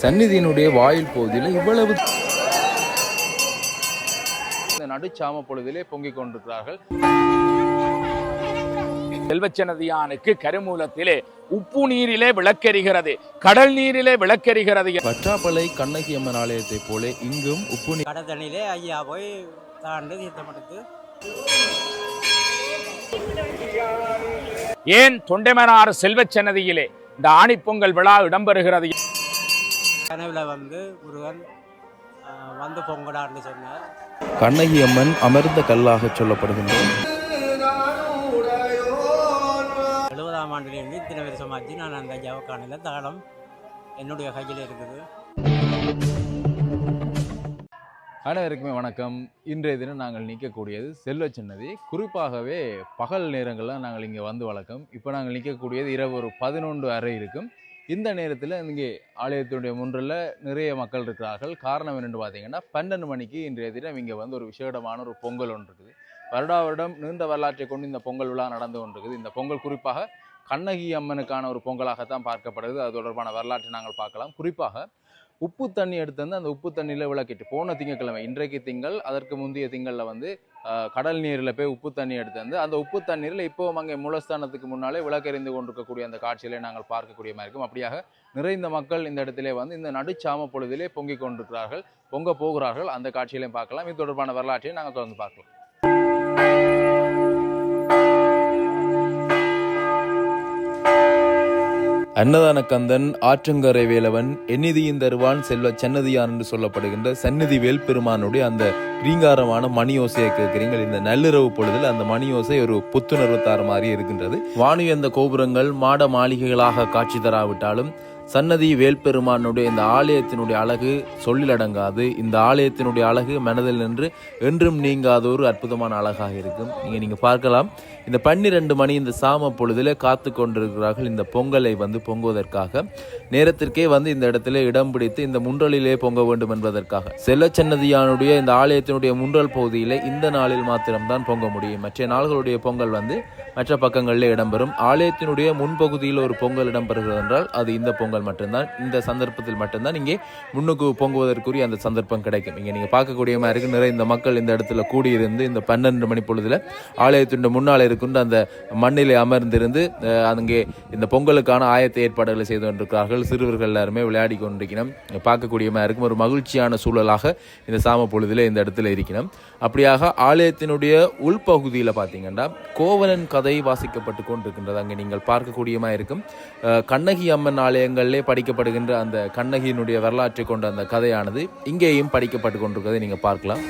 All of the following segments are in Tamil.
சந்நிதியினுடைய வாயில் பகுதியில் இவ்வளவு இந்த நடுச்சாம பொழுதிலே பொங்கிக் கொண்டிருக்கிறார்கள். செல்வச்சனதியானுக்கு கருமூலத்திலே உப்பு நீரிலே விளக்கெரிகிறது கடல் நீரிலே விளக்கெரிகிறது. பற்றாப்பளை கண்ணகி அம்மன் ஆலயத்தைப் போல இங்கும் உப்பு நீர் கடத்தணியிலே ஐயா போய் தாண்டு தீர்த்தமெடுத்து. ஏன் தொண்டைமனார் செல்வச்சன்னதியிலே இந்த ஆணிப்பொங்கல் விழா இடம்பெறுகிறது? கனவுல வந்து முருகன் வந்து பொங்கடான்னு சொன்னார். கண்ணகி அம்மன் அமர்ந்த கல்லாக சொல்லப்படுகின்றது. எழுபதாம் ஆண்டிலிருந்து இத்தனை வருஷமாச்சு நான் அந்த காணல தாளம் என்னுடைய கையில் இருக்குது. அனைவருக்குமே வணக்கம். இன்றைய தினம் நாங்கள் நிற்கக்கூடியது செல்வ சின்னதி. குறிப்பாகவே பகல் நேரங்களில் நாங்கள் இங்கே வந்து வழக்கம். இப்போ நாங்கள் நிற்கக்கூடியது இரவு ஒரு பதினொன்று அறை இருக்கும். இந்த நேரத்தில் இங்கே ஆலயத்தினுடைய முன்றில் நிறைய மக்கள் இருக்கிறார்கள். காரணம் என்னென்னு பார்த்தீங்கன்னா பன்னெண்டு மணிக்கு இன்றைய தினம் இங்கே வந்து ஒரு விசேடமான ஒரு பொங்கல் ஒன்று இருக்குது. வருடா வருடம் நீண்ட வரலாற்றை கொண்டு இந்த பொங்கல் விழா நடந்து கொண்டிருக்குது இந்த பொங்கல் குறிப்பாக கண்ணகி அம்மனுக்கான ஒரு பொங்கலாகத்தான் பார்க்கப்படுது. அது தொடர்பான வரலாற்றை நாங்கள் பார்க்கலாம். குறிப்பாக உப்பு தண்ணி எடுத்து வந்து அந்த உப்பு தண்ணியில் விளக்கிட்டு போன திங்கக்கிழமை இன்றைக்கு திங்கள் அதற்கு முந்தைய திங்களில் வந்து கடல் நீரில் போய் உப்பு தண்ணி எடுத்து வந்து அந்த உப்பு தண்ணீரில் இப்போவும் அங்கே மூலஸ்தானத்துக்கு முன்னாலே விளக்கெறிந்து கொண்டிருக்கக்கூடிய அந்த காட்சியிலே நாங்கள் பார்க்கக்கூடிய மாதிரி இருக்கும். அப்படியாக நிறைந்த மக்கள் இந்த இடத்திலே வந்து இந்த நடுச்சாம பொழுதிலே பொங்கிக் கொண்டிருக்கிறார்கள் பொங்க போகிறார்கள். அந்த காட்சியிலையும் பார்க்கலாம். இது தொடர்பான வரலாற்றையும் நாங்கள் தொடர்ந்து பார்க்கலாம். அன்னதான கந்தன் ஆற்றங்கரை வேலவன் எந்நிதியின் தருவான் செல்வ சன்னதியான் என்று சொல்லப்படுகின்ற சந்நிதி வேல்பெருமானுடைய அந்த ரீங்காரமான மணி ஓசையை இந்த நள்ளிரவு பொழுதில் அந்த மணி ஓசை ஒரு புத்துணர்வு தார மாதிரி இருக்கின்றது. வானுயர்ந்த கோபுரங்கள் மாட மாளிகைகளாக காட்சி தராவிட்டாலும் சன்னதி வேல்பெருமானுடைய இந்த ஆலயத்தினுடைய அழகு சொல்லிலடங்காது இந்த ஆலயத்தினுடைய அழகு மனதில் நின்று என்றும் நீங்காத ஒரு அற்புதமான அழகாக இருக்கும். நீங்கள் நீங்கள் பார்க்கலாம். இந்த பன்னிரண்டு மணி இந்த சாம பொழுதில் காத்து கொண்டிருக்கிறார்கள். இந்த பொங்கலை வந்து பொங்குவதற்காக. நேரத்திற்கே வந்து இந்த இடத்துல இடம் பிடித்து இந்த முன்றலிலே பொங்க வேண்டும் என்பதற்காக. செல்லச்சன்னதியானுடைய இந்த ஆலயத்தினுடைய முன்றல் பகுதியிலே இந்த நாளில் மாத்திரம்தான் பொங்க முடியும். மற்ற நாள்களுடைய பொங்கல் வந்து மற்ற பக்கங்களில் இடம்பெறும். ஆலயத்தினுடைய முன்பகுதியில் ஒரு பொங்கல் இடம்பெறுகிறது என்றால் அது இந்த பொங்கல் மட்டும்தான். இந்த சந்தர்ப்பத்தில் மட்டும்தான் இங்கே முன்னுக்கு பொங்குவதற்குரிய அந்த சந்தர்ப்பம் கிடைக்கும். இங்கே நீங்கள் பார்க்கக்கூடிய மாதிரி நிறைய இந்த மக்கள் இந்த இடத்துல கூடியிருந்து இந்த பன்னெண்டு மணி பொழுதுல ஆலயத்தினுடைய முன்னால் அதுக்குண்டு அந்த மண்ணிலே அமர்ந்திருந்து அங்கே இந்த பொங்கலுக்கான ஆயத்த ஏற்பாடுகளை செய்து கொண்டிருக்கிறார்கள். சிறுவர்கள் எல்லாருமே விளையாடி கொண்டிருக்கணும் பார்க்கக்கூடிய மாதிரி இருக்கும். ஒரு மகிழ்ச்சியான சூழலாக இந்த சாம பொழுதில் இந்த இடத்துல இருக்கணும் அப்படியாக ஆலயத்தினுடைய உள்பகுதியில் பார்த்தீங்கன்னா கோவலன் கதை வாசிக்கப்பட்டு கொண்டிருக்கின்றது. அங்கே நீங்கள் பார்க்கக்கூடியமா இருக்கும். கண்ணகி அம்மன் ஆலயங்களிலே படிக்கப்படுகின்ற அந்த கண்ணகியினுடைய வரலாற்றை கொண்ட அந்த கதையானது இங்கேயும் படிக்கப்பட்டு கொண்டிருக்கிறதை நீங்கள் பார்க்கலாம்.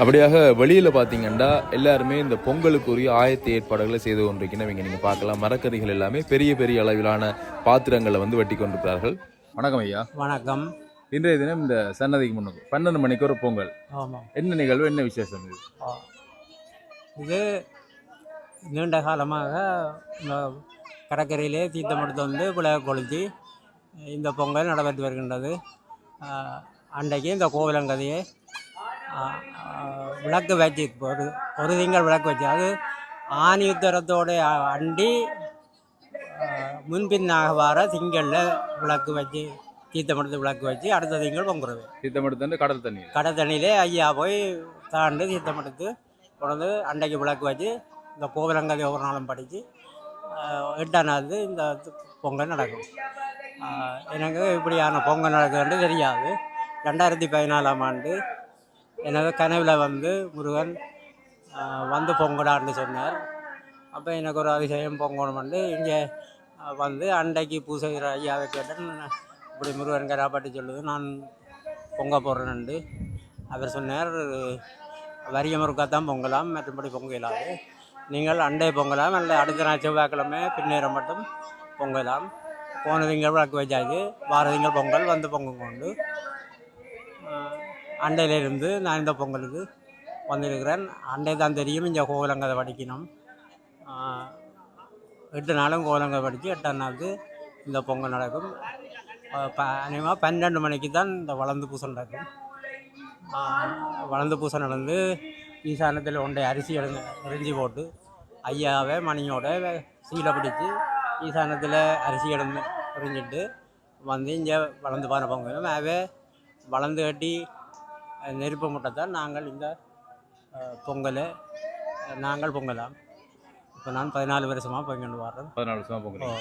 அப்படியாக வெளியில் பார்த்தீங்கன்னா எல்லாருமே இந்த பொங்கலுக்குரிய ஆயத்த ஏற்பாடுகளை செய்து கொண்டிருக்கணும் இங்கே நீங்கள் பார்க்கலாம். மரக்கறிகள் எல்லாமே பெரிய பெரிய அளவிலான பாத்திரங்களை வந்து வெட்டி கொண்டிருக்கிறார்கள். வணக்கம் ஐயா. வணக்கம். இன்றைய தினம் இந்த சன்னதிக்கு முன்னுக்கு பன்னெண்டு மணிக்கு ஒரு பொங்கல். ஆமாம் என்ன நிகழ்வு என்ன விசேஷம் இது. இது நீண்ட காலமாக கடற்கரையிலே தீர்த்தமெடுத்து வந்து விளைய கொளுத்தி இந்த பொங்கல் நடைபெற்று வருகின்றது. அன்றைக்கு இந்த கோவிலங்கதையை விளக்கு வச்சு ஒரு ஒரு திங்கள் விளக்கு வச்சு. அது ஆணி உத்தரத்தோட அண்டி முன்பின்னாக வர திங்களில் விளக்கு வச்சு தீர்த்தமெடுத்து விளக்கு வச்சு அடுத்த திங்கள் பொங்குறது. தீர்த்தமெடுத்து கடல் தண்ணி கடை தண்ணியிலே ஐயா போய் தாண்டு தீர்த்தம் எடுத்து கொண்டு அன்றைக்கு விளக்கு வச்சு இந்த கோவிலங்கதை ஒவ்வொரு நாளும் படித்து எட்டாம் நாள் இந்த பொங்கல் நடக்கும். எனக்கு இப்படியான பொங்கல் நடக்குதுன்னு தெரியாது. ரெண்டாயிரத்தி பதினாலாம் ஆண்டு எனது கனவில் வந்து முருகன் வந்து பொங்கடான்னு சொன்னார். அப்போ எனக்கு ஒரு அதிசயம் பொங்கணும் வந்து இங்கே வந்து அண்டைக்கு பூசை ஐயாவை கேட்டேன். இப்படி முருகன் கராப்பாட்டி சொல்லுது நான் பொங்க போடுறேன்ண்டு அவர் சொன்னார் வரிய முருக்காதான் பொங்கலாம் மற்றபடி பொங்கலாம் நீங்கள் அண்டை பொங்கலாம் அல்ல அடுத்த நாள் செவ்வாய்க்கிழமை பின்னேரம் மட்டும் பொங்கலாம். போன திங்கள் விளக்கு வச்சாச்சு வார திங்கள் பொங்கல் வந்து பொங்கல் கொண்டு அண்டையிலிருந்து நான் இந்த பொங்கலுக்கு வந்திருக்கிறேன். அண்டை தான் தெரியும். இங்கே கோலங்கதை படிக்கணும் எட்டு நாளும் கோலங்கை படித்து எட்டாம் நாளுக்கு இந்த பொங்கல் நடக்கும். அநேகமாக பன்னெண்டு மணிக்கு தான் இந்த வளர்ந்து பூசை நடக்கும். வளர்ந்து பூசை நடந்து ஈசானத்தில் ஒன்றை அரிசி எடுங்க எரிஞ்சு போட்டு ஐயாவை மணியோட சீலை பிடிச்சி ஈசானத்தில் அரிசி எடுந்து எரிஞ்சிட்டு வந்து இங்கே வளர்ந்து பானை பொங்கலும் அவை வளர்ந்து கட்டி நெருப்பு முட்டைத்தான் நாங்கள் இந்த பொங்கலை நாங்கள் பொங்கலாம். இப்போ நான் பதினாலு வருஷமாக பொங்கல் வர்றேன் பதினாலு வருஷமா ஓ. பொங்கல்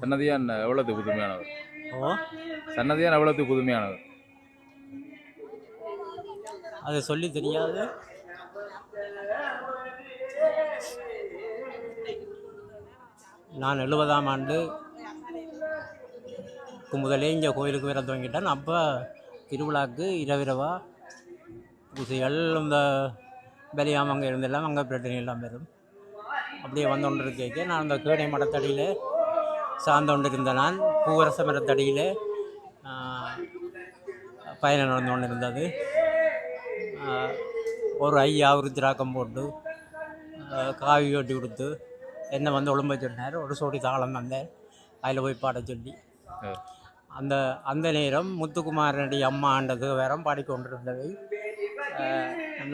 சன்னதியான் எவ்வளவு புதுமையானவர்? ஓ. சன்னதியான் எவ்வளவு புதுமையானவர்? அது சொல்லி தெரியாது. நான் எழுபதாம் ஆண்டு முதலே இங்கே கோயிலுக்கு வர துவங்கிட்டேன் அப்போ திருவிழாக்கு இரவிரவா பூசைகள் இந்த பலியாம் அங்கே இருந்தெல்லாம் அங்கே பிரச்சனை எல்லாம் வரும். அப்படியே வந்து கொண்டு நான் அந்த கேடை மரத்தடியில் சார்ந்து கொண்டு இருந்த நான் பூவரச மரத்தடியில் பயணம் நடந்து கொண்டு இருந்தது ஒரு ஐயா ஒரு திராக்கம் போட்டு காவி ஒட்டி கொடுத்து என்னை வந்து ஒழும்ப சொன்னார். ஒரு சோடி தாளம் வந்தேன் அதில் போய் பாட சொல்லி. அந்த அந்த நேரம் முத்துக்குமாரனுடைய அம்மா ஆண்டது வேறம் பாடிக்கொண்டிருந்ததை.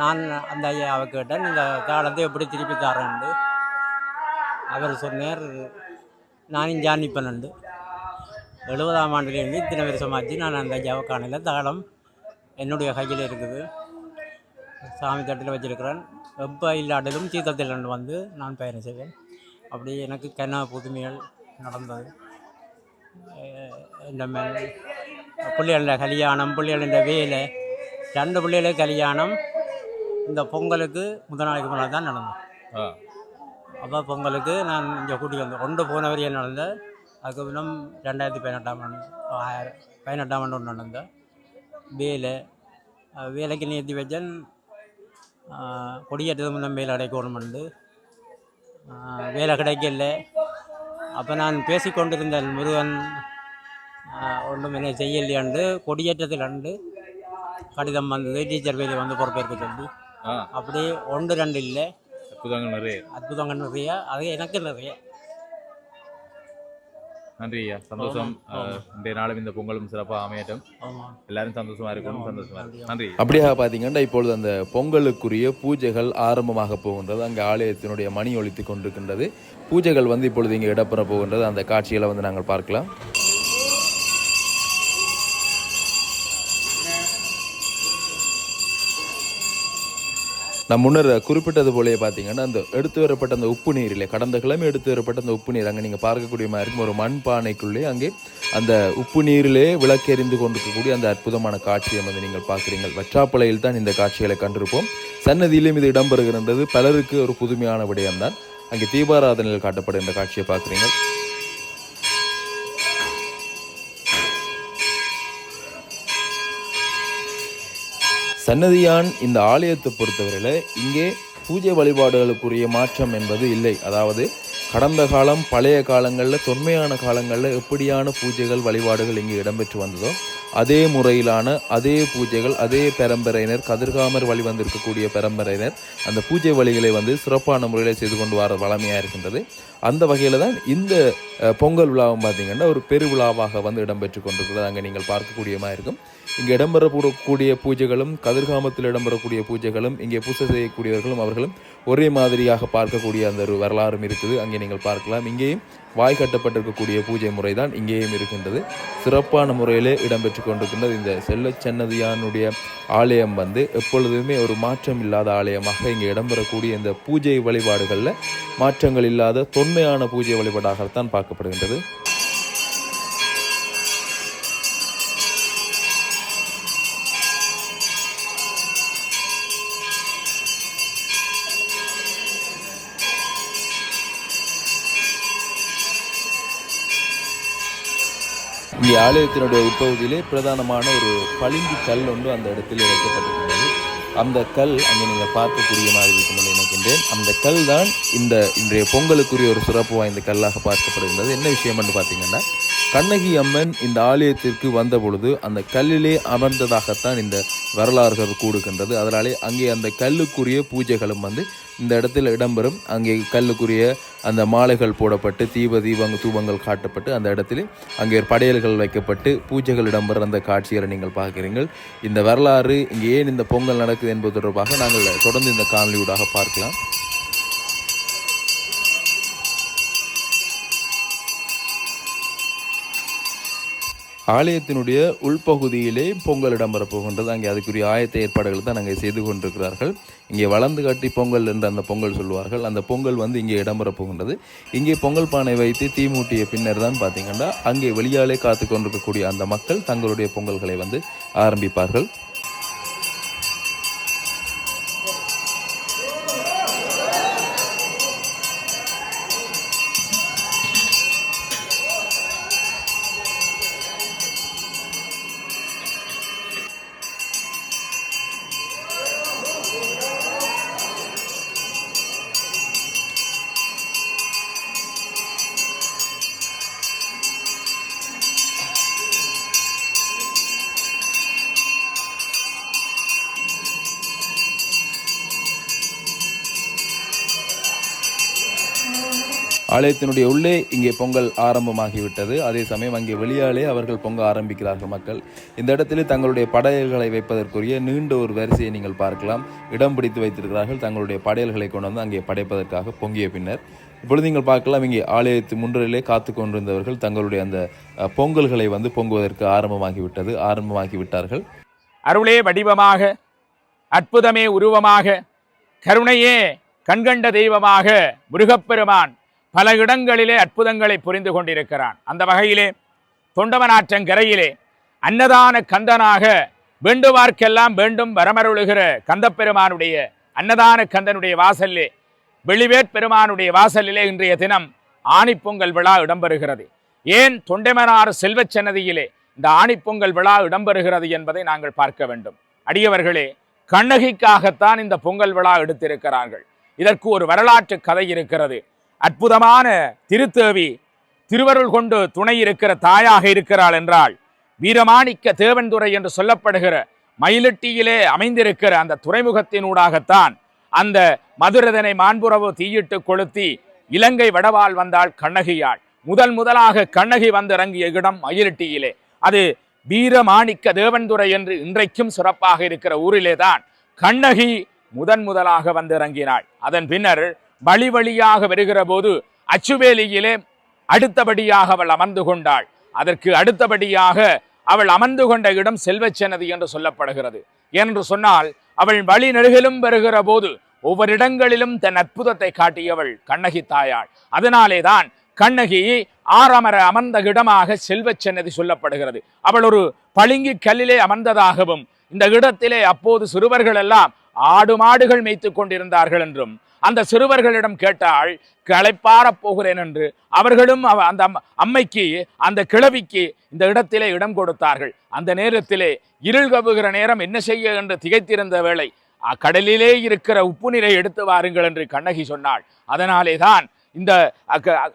நான் அந்த ஐயாவை கேட்டேன் இந்த தாளத்தை எப்படி திருப்பி தரேன்ண்டு அவர் சொன்னார் நானும் ஜானிப்பனண்டு எழுபதாம் ஆண்டுலேருந்து இத்தனை வருஷமாச்சு நான் அந்த ஐயாவை காணல. தாளம் என்னுடைய கையில் இருக்குது. சாமி தட்டில் வச்சிருக்கிறேன். வெப்ப இல்லாட்டிலும் தீர்த்தத்தில் வந்து நான் பயணம் செய்வேன். அப்படி எனக்கு கன புதுமைகள் நடந்தது. மாதிரி பிள்ளைகள கல்யாணம் பிள்ளைகள வேலை ரெண்டு பிள்ளைகள கல்யாணம் இந்த பொங்கலுக்கு முதல் நாளைக்கு முன்னால் தான் நடந்தது. ஆ. அப்போ பொங்கலுக்கு நான் இங்கே கூட்டி வந்தேன். கொண்டு போன வரையும் நடந்த அதுக்கப்புறம் ரெண்டாயிரத்தி பதினெட்டாம் ஆண்டு பதினெட்டாம் ஆண்டு ஒன்று நடந்த வேலை வேலைக்கு நேர்த்தி வச்சேன். கொடியேற்றது முன்ன வேலை அடைக்கணுமெண்டு வேலை கிடைக்கல. அப்போ நான் பேசிக்கொண்டிருந்தேன் முருகன் ஒன்றும் என்ன செய்யலையாண்டு கொடியேற்றத்தில் அண்டு கடிதம் வந்தது டீச்சர் வேலை வந்து பொறுப்பேற்க சொல்லி அப்படி ஒன்று ரெண்டு இல்லை. அற்புதங்கள் நிறைய. அற்புதங்கள் நிறைய அது எனக்கு நிறைய. நன்றி ஐயா. சந்தோஷம். இன்றைய நாளும் இந்த பொங்கலும் சிறப்பாக அமையட்டும். எல்லாரும் சந்தோஷமா இருக்கணும். சந்தோஷமா நன்றி. இருக்கும் நன்றி அப்படியாக பார்த்தீங்கன்னா இப்பொழுது அந்த பொங்கலுக்குரிய பூஜைகள் ஆரம்பமாக போகின்றது. அங்கே ஆலயத்தினுடைய மணி ஒலித்து கொண்டிருக்கின்றது. பூஜைகள் வந்து இப்பொழுது இங்கே இடம்பெற போகின்றது. அந்த காட்சிகளை வந்து நாங்கள் பார்க்கலாம். நான் முன்னர் குறிப்பிட்டது போலயே பார்த்தீங்கன்னா அந்த எடுத்து வரப்பட்ட அந்த உப்பு நீரிலே கடந்த கிழமை எடுத்து வரப்பட்ட அந்த உப்பு நீர் அங்கே நீங்கள் பார்க்கக்கூடிய மாதிரி இருக்கும். ஒரு மண் பானைக்குள்ளே அங்கே அந்த உப்பு நீரிலே விளக்கெறிந்து கொண்டிருக்கக்கூடிய அந்த அற்புதமான காட்சியை வந்து நீங்கள் பார்க்குறீங்கள் வற்றாப்பளையில் தான் இந்த காட்சிகளை கண்டிருப்போம். சன்னதியிலும் இது இடம்பெறுகின்றது. பலருக்கு ஒரு புதுமையான விடயம்தான். அங்கே தீபாராதனையில் காட்டப்படுகின்ற காட்சியை பார்க்குறீங்க சன்னதியான் இந்த ஆலயத்தை பொறுத்தவரையில் இங்கே பூஜை வழிபாடுகளுக்குரிய மாற்றம் என்பது இல்லை. அதாவது கடந்த காலம் பழைய காலங்களில் தொன்மையான காலங்களில் எப்படியான பூஜைகள் வழிபாடுகள் இங்கே இடம்பெற்று வந்ததோ அதே முறையிலான அதே பூஜைகள் அதே பெரம்பரையினர் கதிர்காமர் வழி வந்திருக்கக்கூடிய பெரம்பரையினர் அந்த பூஜை வழிகளை வந்து சிறப்பான முறையில் செய்து கொண்டு வர வளமையாக இருக்கின்றது. அந்த வகையில் தான் இந்த பொங்கல் விழாவும் பார்த்தீங்கன்னா ஒரு பெருவிழாவாக வந்து இடம்பெற்று கொண்டிருக்கிறது. அங்கே நீங்கள் பார்க்கக்கூடியமாக இருக்கும். இங்கே இடம்பெறக்கூடிய பூஜைகளும் கதிர்காமத்தில் இடம்பெறக்கூடிய பூஜைகளும் இங்கே பூஜை செய்யக்கூடியவர்களும் அவர்களும் ஒரே மாதிரியாக பார்க்கக்கூடிய அந்த ஒரு வரலாறும் இருக்குது. அங்கே நீங்கள் பார்க்கலாம். இங்கேயும் வாய் கட்டப்பட்டிருக்கக்கூடிய பூஜை முறை தான் இங்கேயும் இருக்கின்றது. சிறப்பான முறையிலே இடம்பெற்று கொண்டிருக்கின்றது. இந்த செல்ல சென்னதியானுடைய ஆலயம் வந்து எப்பொழுதுமே ஒரு மாற்றம் இல்லாத ஆலயமாக இங்கே இடம்பெறக்கூடிய இந்த பூஜை வழிபாடுகளில் மாற்றங்கள் இல்லாத தொன்மையான பூஜை வழிபாடாகத்தான் பார்க்கப்படுகின்றது. இங்கே ஆலயத்தினுடைய உட்பகுதியிலே பிரதானமான ஒரு பளிங்கு கல் ஒன்று அந்த இடத்தில் வைக்கப்பட்டிருக்கிறது. அந்த கல் அங்கே நீங்கள் பார்க்கக்கூடிய மாதிரி இருக்கும் என்று நினைக்கின்றேன். அந்த கல் தான் இந்த இன்றைய பொங்கலுக்குரிய ஒரு சிறப்பு வாய்ந்த கல்லாக பார்க்கப்படுகின்றது. என்ன விஷயம் பார்த்தீங்கன்னா கண்ணகி அம்மன் இந்த ஆலயத்திற்கு வந்த பொழுது அந்த கல்லிலே அமர்ந்ததாகத்தான் இந்த வரலாறுகள் கூடுகின்றது அதனாலே அங்கே அந்த கல்லுக்குரிய பூஜைகளும் வந்து இந்த இடத்தில் இடம்பெறும். அங்கே கல்லுக்குரிய அந்த மாலைகள் போடப்பட்டு தீப தீபங்கள் தூபங்கள் காட்டப்பட்டு அந்த இடத்துல அங்கே படையல்கள் வைக்கப்பட்டு பூஜைகள் இடம்பெற அந்த காட்சிகளை நீங்கள் பார்க்கிறீர்கள். இந்த வரலாறு இங்கே ஏன் இந்த பொங்கல் நடக்குது என்பது தொடர்பாக நாங்கள் தொடர்ந்து இந்த காணொலியூடாக பார்க்கலாம். ஆலயத்தினுடைய உள்பகுதியிலே பொங்கல் இடம்பெறப் போகின்றது அங்கே அதுக்குரிய ஆயத்த ஏற்பாடுகள் தான் அங்கே செய்து கொண்டிருக்கிறார்கள். இங்கே வளர்ந்து காட்டி பொங்கல் என்று அந்த பொங்கல் சொல்லுவார்கள் அந்த பொங்கல் வந்து இங்கே இடம்பெறப் போகின்றது இங்கே பொங்கல் பானை வைத்து தீ மூட்டிய பின்னர் தான் பார்த்தீங்கன்னா அங்கே வெளியாலே காத்து கொண்டிருக்கக்கூடிய அந்த மக்கள் தங்களுடைய பொங்கல்களை வந்து ஆரம்பிப்பார்கள். ஆலயத்தினுடைய உள்ளே இங்கே பொங்கல் ஆரம்பமாகிவிட்டது. அதே சமயம் அங்கே வெளியாலே அவர்கள் பொங்க ஆரம்பிக்கிறார்கள் மக்கள். இந்த இடத்தில் தங்களுடைய படையல்களை வைப்பதற்குரிய நீண்ட ஒரு வரிசையை நீங்கள் பார்க்கலாம். இடம் பிடித்து வைத்திருக்கிறார்கள். தங்களுடைய படையல்களை கொண்டு வந்து அங்கே படைப்பதற்காக பொங்கிய பின்னர். இப்பொழுது நீங்கள் பார்க்கலாம் இங்கே ஆலயத்து முன்றிலே காத்து கொண்டிருந்தவர்கள் தங்களுடைய அந்த பொங்கல்களை வந்து பொங்குவதற்கு ஆரம்பமாகிவிட்டது ஆரம்பமாகி விட்டார்கள் அருளே வடிவமாக அற்புதமே உருவமாக கருணையே கண்கண்ட தெய்வமாக முருகப்பெருமான். பல இடங்களிலே அற்புதங்களை புரிந்து கொண்டிருக்கிறான். அந்த வகையிலே தொண்டமனாற்றங்கரையிலே அன்னதான கந்தனாக வேண்டுவார்க்கெல்லாம் வேண்டும் வரமருளுகிற கந்தப்பெருமானுடைய அன்னதான கந்தனுடைய வாசலிலே வெளிவேற் பெருமானுடைய வாசலிலே இன்றைய தினம் ஆணிப்பொங்கல் விழா இடம்பெறுகிறது. ஏன் தொண்டைமனார் செல்வச் சன்னதியிலே இந்த ஆணிப்பொங்கல் விழா இடம்பெறுகிறது என்பதை நாங்கள் பார்க்க வேண்டும். அடியவர்களே கண்ணகிக்காகத்தான் இந்த பொங்கல் விழா எடுத்திருக்கிறார்கள். இதற்கு ஒரு வரலாற்று கதை இருக்கிறது. அற்புதமான திருத்தேவி திருவருள் கொண்டு துணை இருக்கிற தாயாக இருக்கிறாள் என்றால் வீரமாணிக்க தேவன்துறை என்று சொல்லப்படுகிற மயிலட்டியிலே அமைந்திருக்கிற அந்த துறைமுகத்தினூடாகத்தான் அந்த மதுரதனை மாண்புறவு தீயிட்டு கொளுத்தி இலங்கை வடவால் வந்தாள் கண்ணகியாள். முதல் முதலாக கண்ணகி வந்திறங்கிய இடம் மயிலட்டியிலே. அது வீரமாணிக்க தேவன்துறை என்று இன்றைக்கும் சிறப்பாக இருக்கிற ஊரிலே தான் கண்ணகி முதன் முதலாக வந்திறங்கினாள். அதன் பின்னர் வழி வழியாக வருகிற போது அச்சுவேலியிலே அடுத்தபடியாக அவள் அமர்ந்து கொண்டாள். அதற்கு அடுத்தபடியாக அவள் அமர்ந்து கொண்ட இடம் செல்வச்சன்னதி என்று சொல்லப்படுகிறது. என்று சொன்னால் அவள் வழி நெடுகிலும் வருகிற போது ஒவ்வொரு இடங்களிலும் தன் அற்புதத்தை காட்டியவள் கண்ணகி தாயாள். அதனாலே தான் கண்ணகி ஆறமர அமர்ந்த இடமாக செல்வச்சன்னதி சொல்லப்படுகிறது. அவள் ஒரு பளிங்கு கல்லிலே அமர்ந்ததாகவும் இந்த இடத்திலே அப்போது சிறுவர்கள் எல்லாம் ஆடு மாடுகள் மேய்த்து கொண்டிருந்தார்கள் என்றும் அந்த சிறுவர்களிடம் கேட்டால் களைப்பாரப் போகிறேன் என்று. அவர்களும் அவ- அந்த அம்மைக்கு அந்த கிழவிக்கு இந்த இடத்திலே இடம் கொடுத்தார்கள். அந்த நேரத்திலே இருள் கவுகிற நேரம் என்ன செய்ய என்று திகைத்திருந்த வேளை அ- கடலிலே இருக்கிற உப்பு நீரை எடுத்து வாருங்கள் என்று கண்ணகி சொன்னாள். அதனாலே தான் இந்த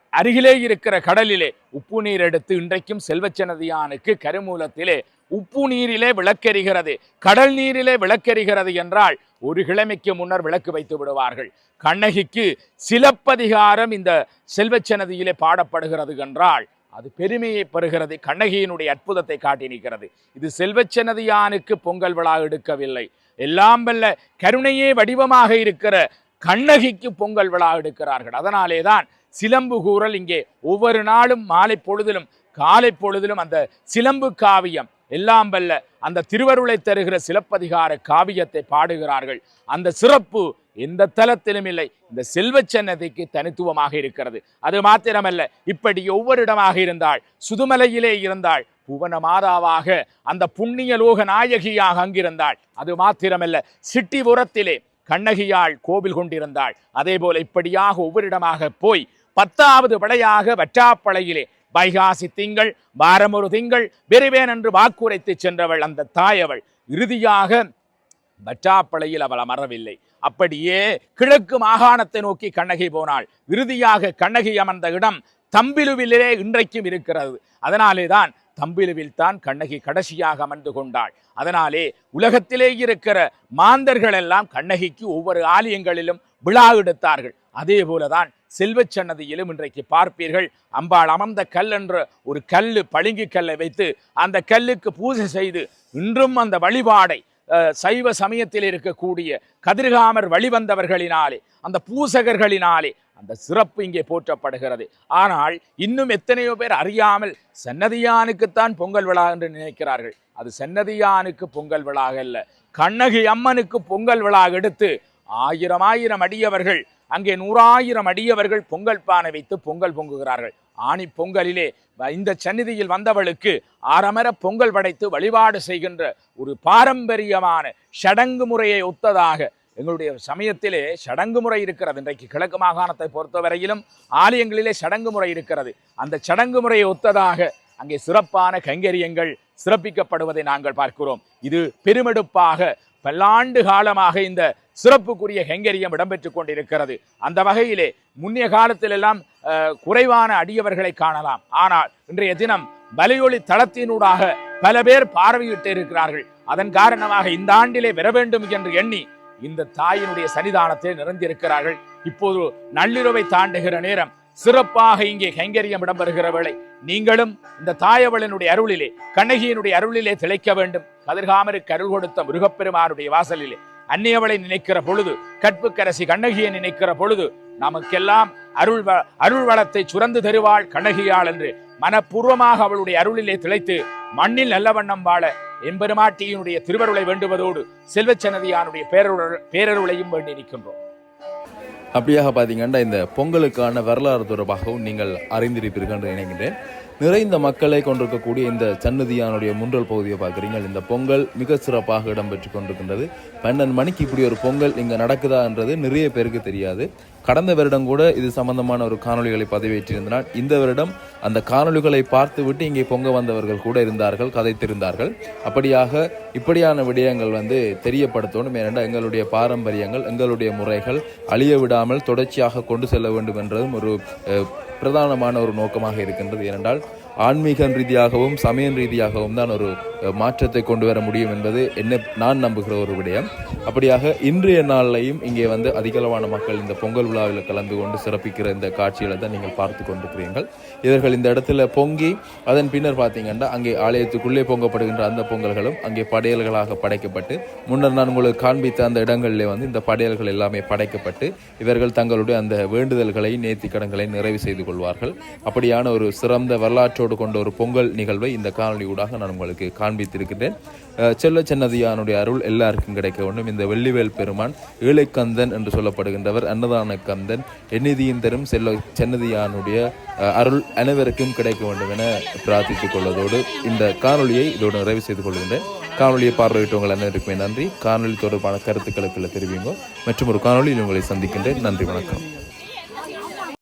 அருகிலே இருக்கிற கடலிலே உப்பு நீர் எடுத்து இன்றைக்கும் செல்வச்சனதியானுக்கு கருமூலத்திலே உப்பு நீரிலே விளக்கெரிகிறது கடல் நீரிலே விளக்கெரிகிறது என்றால் ஒரு கிழமைக்கு முன்னர் விளக்கு வைத்து விடுவார்கள். கண்ணகிக்கு சிலப்பதிகாரம் இந்த செல்வச்சனதியிலே பாடப்படுகிறது என்றால் அது பெருமையை பெறுகிறது கண்ணகியினுடைய அற்புதத்தை காட்டி நிற்கிறது. இது செல்வச்சனதியானுக்கு பொங்கல் விழா எடுக்கவில்லை. எல்லாம் வல்ல கருணையே வடிவமாக இருக்கிற கண்ணகிக்கு பொங்கல் விழா எடுக்கிறார்கள். அதனாலே தான் சிலம்பு கூறல் இங்கே ஒவ்வொரு நாளும் மாலை பொழுதிலும் காலை பொழுதிலும் அந்த சிலம்பு காவியம் எல்லாம் வல்ல. அந்த திருவருளை தருகிற சிலப்பதிகார காவியத்தை பாடுகிறார்கள். அந்த சிறப்பு எந்த தலத்திலும் இல்லை. இந்த செல்வச்சன்னதிக்கு தனித்துவமாக இருக்கிறது. அது மாத்திரமல்ல இப்படி ஒவ்வொரு இடமாக இருந்தால் சுதுமலையிலே இருந்தால் புவன மாதாவாக அந்த புண்ணிய லோக நாயகியாக அங்கிருந்தாள். அது மாத்திரமல்ல சிட்டிபுரத்திலே கண்ணகியாள் கோவில் கொண்டிருந்தாள். அதே போல இப்படியாக ஒவ்வொரு இடமாக போய் பத்தாவது படையாக வற்றாப்பளையிலே வைகாசி திங்கள் வாரமொரு திங்கள் விரைவேன் என்று வாக்குரைத்து சென்றவள் அந்த தாயவள். இறுதியாக பற்றாப்பளையில் அவள் அமரவில்லை. அப்படியே கிழக்கு மாகாணத்தை நோக்கி கண்ணகி போனாள். இறுதியாக கண்ணகி அமர்ந்த இடம் தம்பிலுவிலே இன்றைக்கும் இருக்கிறது. அதனாலே தான் தம்பிலுவில் தான் கண்ணகி கடைசியாக அமர்ந்து கொண்டாள். அதனாலே உலகத்திலே இருக்கிற மாந்தர்கள் எல்லாம் கண்ணகிக்கு ஒவ்வொரு ஆலயங்களிலும் விழா எடுத்தார்கள். அதே போலதான் செல்வச் சன்னதியிலும் இன்றைக்கு பார்ப்பீர்கள். அம்பாள் அமர்ந்த கல் என்ற ஒரு கல்லு பளிங்கு கல்லை வைத்து அந்த கல்லுக்கு பூஜை செய்து இன்றும் அந்த வழிபாடை சைவ சமயத்தில் இருக்கக்கூடிய கதிர்காமர் வழிவந்தவர்களினாலே அந்த பூசகர்களினாலே அந்த சிறப்பு இங்கே போற்றப்படுகிறது. ஆனால் இன்னும் எத்தனையோ பேர் அறியாமல் சன்னதியானுக்குத்தான் பொங்கல் விழா என்று நினைக்கிறார்கள். அது சென்னதியானுக்கு பொங்கல் விழா அல்ல. கண்ணகி அம்மனுக்கு பொங்கல் விழா எடுத்து ஆயிரம் ஆயிரம் அடியவர்கள் அங்கே நூறாயிரம் அடியவர்கள் பொங்கல் பானை வைத்து பொங்கல் பொங்குகிறார்கள். ஆணி பொங்கலிலே வ- இந்த சந்நிதியில் வந்தவளுக்கு ஆரமர பொங்கல் படைத்து வழிபாடு செய்கின்ற ஒரு பாரம்பரியமான சடங்கு முறையை ஒத்ததாக எங்களுடைய சமயத்திலே சடங்கு முறை இருக்கிறது. இன்றைக்கு கிழக்கு மாகாணத்தை பொறுத்தவரையிலும் ஆலயங்களிலே சடங்கு முறை இருக்கிறது. அந்த சடங்கு முறையை ஒத்ததாக அங்கே சிறப்பான கைங்கரியங்கள் சிறப்பிக்கப்படுவதை நாங்கள் பார்க்கிறோம். இது பெருமெடுப்பாக பல்லாண்டு காலமாக இந்த சிறப்புக்குரிய ஹெங்கரியம் இடம்பெற்றுக் கொண்டிருக்கிறது. அந்த வகையிலே முன்னைய காலத்திலெல்லாம் அஹ், குறைவான அடியவர்களை காணலாம். ஆனால் இன்றைய தினம் வலையொலி தளத்தினூடாக பல பேர் பார்வையிட்டு இருக்கிறார்கள். அதன் காரணமாக இந்த ஆண்டிலே பெற வேண்டும் என்று எண்ணி இந்த தாயினுடைய சன்னிதானத்தில் நிறைந்திருக்கிறார்கள். இப்போது நள்ளிரவை தாண்டுகிற நேரம் சிறப்பாக இங்கே கைங்கரியம் இடம்பெறுகிற வேளை நீங்களும் இந்த தாயவளனுடைய அருளிலே கண்ணகியினுடைய அருளிலே திளைக்க வேண்டும். கதிர்காமருக்கு அருள் கொடுத்த முருகப்பெருமானுடைய வாசலிலே. அந்நியவளை நினைக்கிற பொழுது கற்புக்கரசி கண்ணகியை நினைக்கிற பொழுது நமக்கெல்லாம் அருள் அருள் வளத்தை சுரந்து தருவாள் கண்ணகியாள் என்று மனப்பூர்வமாக அவளுடைய அருளிலே திளைத்து மண்ணில் நல்ல வண்ணம் வாழ எம்பெருமாட்டியினுடைய திருவருளை வேண்டுவதோடு செல்வச்சனதியானுடைய பேரருள் பேரருளையும் வேண்டி நிற்கின்றோம் அப்படியாக பார்த்தீங்கன்னா இந்த பொங்கலுக்கான வரலாறு தொடர்பாகவும் நீங்கள் அறிந்திருப்பீர்கள் என்று நினைக்கின்றேன். நிறைந்த மக்களை கொண்டிருக்கக்கூடிய இந்த சன்னதியானுடைய முன்றல் பகுதியை பார்க்குறீங்க. இந்த பொங்கல் மிக சிறப்பாக இடம்பெற்று கொண்டிருக்கின்றது. பன்னெண்டு மணிக்கு இப்படி ஒரு பொங்கல் இங்கே நடக்குதான்றது நிறைய பேருக்கு தெரியாது. கடந்த வருடம் கூட இது சம்பந்தமான ஒரு காணொளிகளை பதிவேற்றிருந்தனால் இந்த வருடம் அந்த காணொளிகளை பார்த்து விட்டு இங்கே பொங்க வந்தவர்கள் கூட இருந்தார்கள் கதைத்திருந்தார்கள். அப்படியாக இப்படியான விடயங்கள் வந்து தெரியப்படுத்தணும். ஏனென்றால் எங்களுடைய பாரம்பரியங்கள் எங்களுடைய முறைகள் அழிய விடாமல் தொடர்ச்சியாக கொண்டு செல்ல வேண்டும் என்றதும் ஒரு பிரதானமான ஒரு நோக்கமாக இருக்கின்றது. ஏனென்றால் ஆன்மீக ரீதியாகவும் சமய ரீதியாகவும் தான் ஒரு மாற்றத்தை கொண்டு வர முடியும் என்பது என்ன நான் நம்புகிற ஒரு விடயம். அப்படியாக இன்றைய நாள்லையும் இங்கே வந்து அதிகளவான மக்கள் இந்த பொங்கல் விழாவில் கலந்து கொண்டு சிறப்பிக்கிற இந்த காட்சிகளை தான் நீங்கள் பார்த்து கொண்டிருக்கிறீர்கள். இவர்கள் இந்த இடத்துல பொங்கி அதன் பின்னர் பார்த்தீங்கன்னா அங்கே ஆலயத்துக்குள்ளே பொங்கப்படுகின்ற அந்த பொங்கல்களும் அங்கே படையல்களாக படைக்கப்பட்டு முன்னர் நான் உங்களுக்கு காண்பித்த அந்த இடங்களிலே வந்து இந்த படையல்கள் எல்லாமே படைக்கப்பட்டு இவர்கள் தங்களுடைய அந்த வேண்டுதல்களை நேர்த்தி கடன்களை நிறைவு செய்து கொள்வார்கள். அப்படியான ஒரு சிறந்த வரலாற்றோடு கொண்ட ஒரு பொங்கல் நிகழ்வை இந்த காணொலியூடாக ஊடாக நான் உங்களுக்கு காண்பித்திருக்கிறேன். செல்ல சென்னதியானுடைய அருள் எல்லாருக்கும் கிடைக்க வேண்டும். இந்த வெள்ளிவேல் பெருமான் ஏழைக்கந்தன் என்று சொல்லப்படுகின்றவர் அன்னதான கந்தன் எந்நிதியின் தரும் செல்ல சென்னதியானுடைய அருள் அனைவருக்கும் கிடைக்க வேண்டும் என பிரார்த்தித்துக் கொள்வதோடு இந்த காணொளியை இதோடு நிறைவு செய்து கொள்கின்றேன். காணொலியை பார்வையிட்டவங்கள் அனைவருக்குமே நன்றி. காணொலி தொடர்பான கருத்துக்களுக்கு தெரிவிங்க மற்றும் ஒரு காணொலியில் உங்களை சந்திக்கின்றேன். நன்றி வணக்கம்.